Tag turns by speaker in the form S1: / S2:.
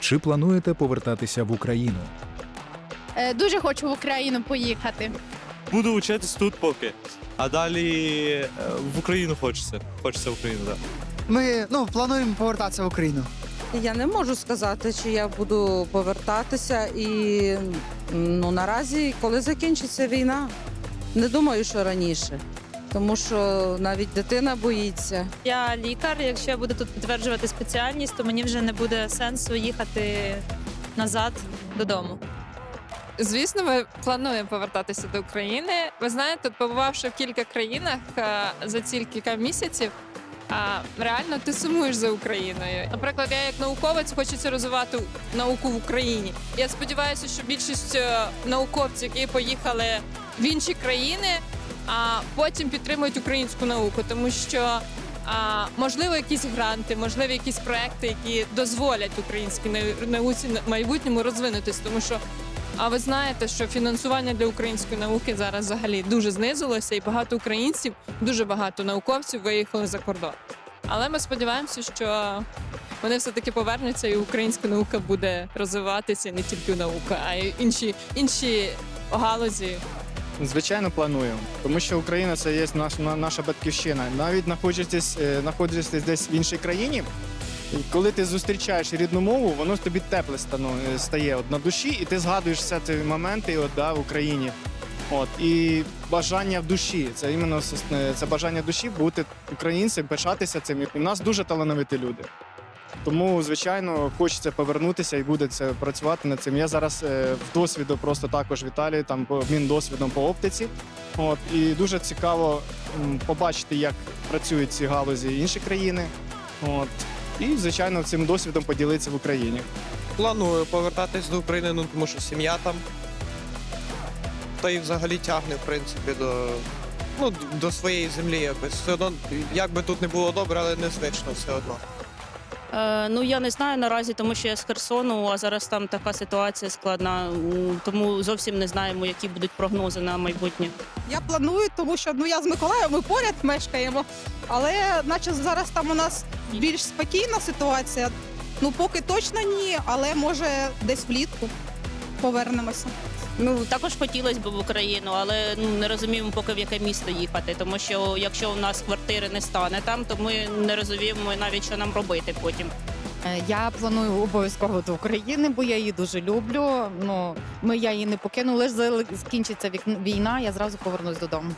S1: Чи плануєте повертатися в Україну?
S2: Е, Дуже хочу в Україну поїхати.
S3: Буду вчитись тут поки. А далі е, в Україну хочеться. Хочеться в Україну, так.
S4: Ми ну плануємо повертатися в Україну.
S5: Я не можу сказати, чи я буду повертатися. І ну наразі, коли закінчиться війна, не думаю, що раніше. Тому що навіть дитина боїться.
S6: Я лікар. Якщо я буду тут підтверджувати спеціальність, то мені вже не буде сенсу їхати назад додому.
S7: Звісно, ми плануємо повертатися до України. Ви знаєте, побувавши в кілька країнах е, за ці кілька місяців, а, реально ти сумуєш за Україною. Наприклад, я як науковець хочеться розвивати науку в Україні. Я сподіваюся, що більшість е, науковців, які поїхали в інші країни, а потім підтримують українську науку, тому що. А, можливо, якісь гранти, можливо, якісь проекти, які дозволять українській науці в майбутньому розвинутись, тому що а ви знаєте, що фінансування для української науки зараз взагалі дуже знизилося, і багато українців, дуже багато науковців виїхали за кордон. Але ми сподіваємося, що вони все-таки повернуться, і українська наука буде розвиватися не тільки наука, а й інші, інші галузі
S8: Звичайно, плануємо, тому що Україна це є наш, на- наша батьківщина. Навіть знаходячись, е, знаходячись десь в іншій країні, коли ти зустрічаєш рідну мову, воно тобі тепле е, стає от, на душі, і ти згадуєш все ці моменти от, да, в Україні. От, і бажання в душі. Це іменно е, це бажання душі бути українцем, пишатися цим. І в нас дуже талановиті люди. Тому, звичайно, хочеться повернутися і буде це працювати над цим. Я зараз е, в досвіду просто також в Італії, там обмін досвідом по оптиці. От і дуже цікаво побачити, як працюють ці галузі інші країни. От і звичайно цим досвідом поділитися в Україні.
S9: Планую повертатись до України, ну тому що сім'я там. Та й взагалі тягне, в принципі, до, ну, до своєї землі якось. Все одно, як би тут не було добре, але незвично все одно.
S10: Е, ну я не знаю наразі, тому що я з Херсону, а зараз там така ситуація складна, тому зовсім не знаємо, які будуть прогнози на майбутнє.
S11: Я планую, тому що ну я з Миколаєвом, ми поряд мешкаємо. Але наче зараз там у нас більш спокійна ситуація. Ну поки точно ні, але може десь влітку повернемося.
S10: Ну також хотілося б в Україну, але ну не розуміємо, поки в яке місто їхати. Тому що якщо у нас квартири не стане там, то ми не розуміємо навіть, що нам робити потім.
S2: Е, Я планую обов'язково до України, бо я її дуже люблю. Ну ми я її не покину, лише закінчиться війна, я зразу повернусь додому.